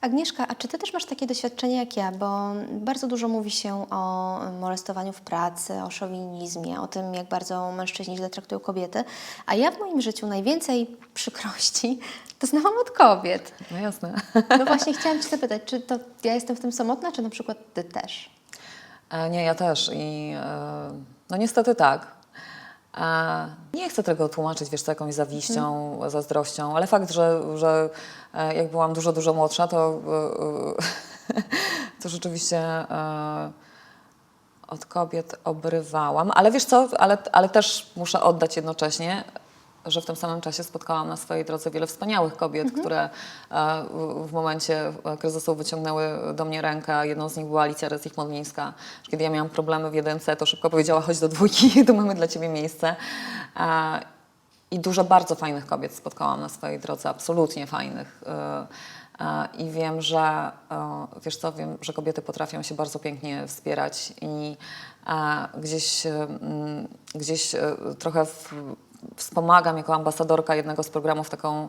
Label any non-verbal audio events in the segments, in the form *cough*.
Agnieszka, a czy ty też masz takie doświadczenie jak ja? Bo bardzo dużo mówi się o molestowaniu w pracy, o szowinizmie, o tym, jak bardzo mężczyźni źle traktują kobiety. A ja w moim życiu najwięcej przykrości *laughs* doznałam od kobiet. No jasne. *laughs* No właśnie chciałam Cię zapytać, czy to ja jestem w tym samotna, czy na przykład Ty też? E, Nie, ja też i e, no niestety tak. Nie chcę tego tłumaczyć, wiesz, jakąś zawiścią, zazdrością, ale fakt, że, że e, jak byłam dużo, dużo młodsza, to, e, e, *laughs* to rzeczywiście od kobiet obrywałam. Ale wiesz co, ale, ale też muszę oddać jednocześnie, że w tym samym czasie spotkałam na swojej drodze wiele wspaniałych kobiet, które e, w- momencie e, kryzysu wyciągnęły do mnie rękę. Jedną z nich była Alicja Resich-Modlińska. że Kiedy ja miałam problemy w jedynce, to szybko powiedziała, chodź do dwójki, *laughs* tu mamy dla ciebie miejsce. E, I dużo bardzo fajnych kobiet spotkałam na swojej drodze, absolutnie fajnych. I wiem, że wiesz co, wiem, że kobiety potrafią się bardzo pięknie wspierać i gdzieś, mm, gdzieś e, trochę w, wspomagam jako ambasadorka jednego z programów taką,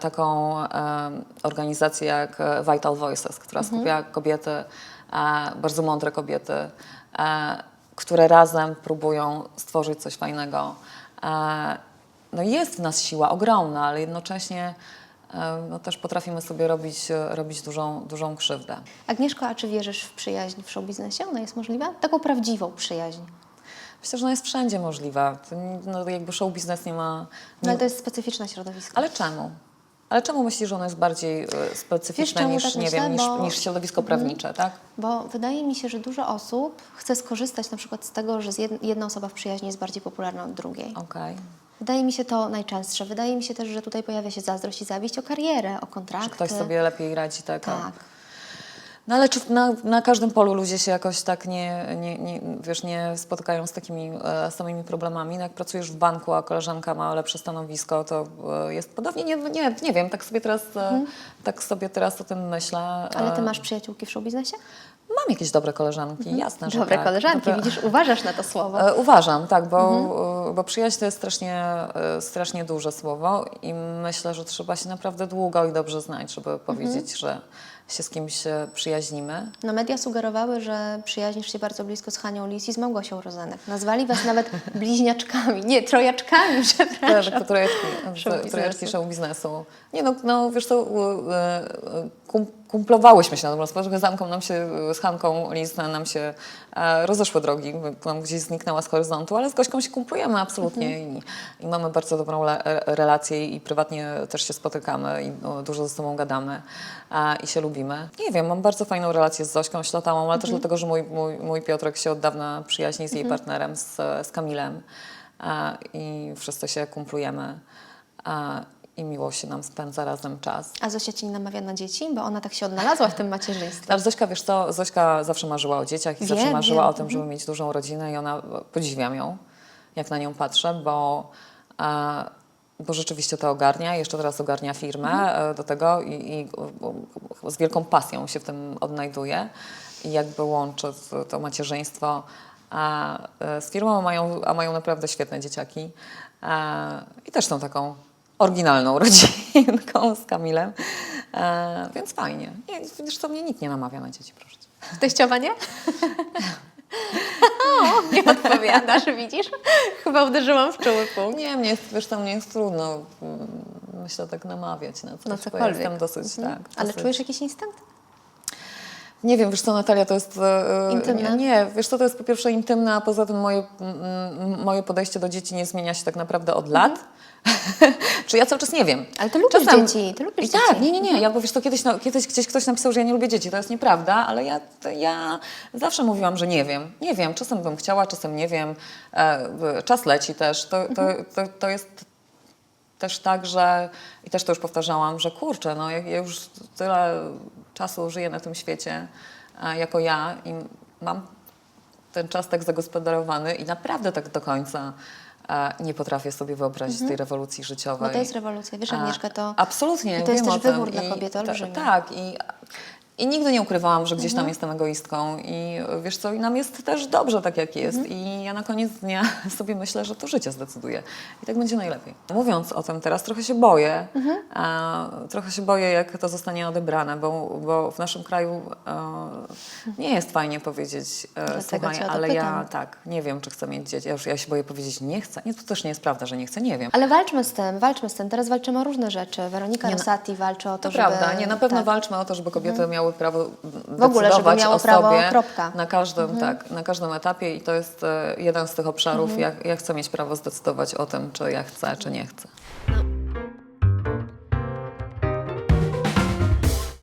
taką e, organizację jak Vital Voices, która skupia kobiety, bardzo mądre kobiety, które razem próbują stworzyć coś fajnego. No jest w nas siła ogromna, ale jednocześnie no też potrafimy sobie robić, e, robić dużą, dużą krzywdę. Agnieszko, a czy wierzysz w przyjaźń w showbiznesie? Ona jest możliwa? Taką prawdziwą przyjaźń. Myślę, że ona jest wszędzie możliwa. No, jakby show biznes nie ma... No, ale to jest specyficzne środowisko. ale czemu? Ale czemu myślisz, że ono jest bardziej e, specyficzne niż, tak nie myślę? wiem, niż, Bo- niż środowisko prawnicze, tak? Bo wydaje mi się, że dużo osób chce skorzystać na przykład z tego, że jedna osoba w przyjaźni jest bardziej popularna od drugiej. Okej. Wydaje mi się to najczęstsze. Wydaje mi się też, że tutaj pojawia się zazdrość i zawiść o karierę, o kontrakty. Że ktoś sobie lepiej radzi, tak? Tak. No ale czy na, na każdym polu ludzie się jakoś tak nie, nie, nie, wiesz, nie spotykają z takimi e, samymi problemami? No jak pracujesz w banku, a koleżanka ma lepsze stanowisko, to e, jest podobnie, nie, nie, nie wiem, tak sobie teraz, e, tak sobie teraz o tym myślę. Mhm. Ale ty E, masz przyjaciółki w showbiznesie? Mam jakieś dobre koleżanki, jasne, że Dobre tak. koleżanki, Dobre- widzisz, uważasz na to słowo. E, Uważam, tak, bo, Mhm. e, bo przyjaźń to jest strasznie, strasznie duże słowo i myślę, że trzeba się naprawdę długo i dobrze znać, żeby Mhm. powiedzieć, że się z kimś e, przyjaźnimy. No media sugerowały, że przyjaźnisz się bardzo blisko z Hanią Lis i z Małgosią Rozenek. Nazwali was nawet *laughs* bliźniaczkami, nie, trojaczkami, przepraszam. Tak, trojeczki, Show biznesu. trojeczki show biznesu. Nie no, no wiesz co, e, e, kum, kumplowałyśmy się na dobrą sprawę, że zamką nam się, z Hanką Lis nam się e, rozeszły drogi, nam gdzieś zniknęła z horyzontu, ale z Gośką się kumplujemy absolutnie i, i mamy bardzo dobrą le, relację i prywatnie też się spotykamy i no, dużo ze sobą gadamy e, i się lubimy. Nie wiem, mam bardzo fajną relację z Zośką Ślatałą, ale też dlatego, że mój, mój, mój Piotrek się od dawna przyjaźni z jej partnerem, z, z Kamilem e, i wszyscy się kumplujemy e, i miło się nam spędza razem czas. A Zosia ci nie namawia na dzieci? Bo ona tak się odnalazła w tym macierzyństwie. Ale Zośka, wiesz co, Zośka zawsze marzyła o dzieciach i zawsze marzyła wiem. o tym, żeby mieć dużą rodzinę i ona, podziwiam ją, jak na nią patrzę, bo, e, bo rzeczywiście to ogarnia, jeszcze teraz ogarnia firmę Mhm. e, do tego i, i e, z wielką pasją się w tym odnajduje i jakby łączy to macierzyństwo a, e, z firmą, a mają, a mają naprawdę świetne dzieciaki e, i też są taką oryginalną *laughs* rodzinką z Kamilem, e, więc fajnie. Nie, co, mnie nikt nie namawia na dzieci, proszę cię. *laughs* Teściowa nie? *laughs* o, nie odpowiadasz, widzisz? Chyba uderzyłam w czuły punkt. Nie, mnie jest, wiesz, to mnie jest trudno, mm, myślę, tak namawiać na coś, No bo cokolwiek. jestem dosyć, tak. Ale dosyć... czujesz jakiś instynkt? Nie wiem, wiesz co, Natalia, to jest... e, Intymne? Nie, wiesz co, to jest po pierwsze intymne, a poza tym moje, mm, moje podejście do dzieci nie zmienia się tak naprawdę od lat. *laughs* Czy ja cały czas nie wiem. Ale ty lubisz dzieci, ty lubisz I tak, dzieci. nie, nie, nie. Ja, bo wiesz, to kiedyś, no, kiedyś gdzieś ktoś napisał, że ja nie lubię dzieci. To jest nieprawda, ale ja, to ja zawsze mówiłam, że nie wiem. Nie wiem, czasem bym chciała, czasem nie wiem. E, czas leci też. To, to, to, to jest też tak, że i też to już powtarzałam, że kurczę, no ja, ja już tyle czasu żyję na tym świecie jako ja i mam ten czas tak zagospodarowany i naprawdę tak do końca nie potrafię sobie wyobrazić tej rewolucji życiowej. No to jest rewolucja. Wiesz, Agnieszka, to... Absolutnie, to jest też wybór dla kobiety olbrzymi. Tak, i I nigdy nie ukrywałam, że gdzieś tam jestem egoistką i y, wiesz co, i nam jest też dobrze tak jak jest i ja na koniec dnia *laughs* sobie myślę, że to życie zdecyduje i tak będzie najlepiej. Mówiąc o tym teraz trochę się boję, a, trochę się boję jak to zostanie odebrane, bo, bo w naszym kraju e, nie jest fajnie powiedzieć e, słuchaj, cię o to ale pytam. ja tak, nie wiem czy chcę mieć dzieci, ja, już, ja się boję powiedzieć nie chcę, nie, to też nie jest prawda, że nie chcę, nie wiem. Ale walczmy z tym, walczmy z tym. Teraz walczymy o różne rzeczy. Weronika no- Rosati walczy o to, To żeby... prawda, nie, na pewno tak. walczmy o to, żeby kobiety miały prawo W ogóle, żeby decydować miało o prawo, sobie kropka. na każdym, tak, na każdym etapie i to jest e, jeden z tych obszarów, ja, ja chcę mieć prawo zdecydować o tym, czy ja chcę, czy nie chcę.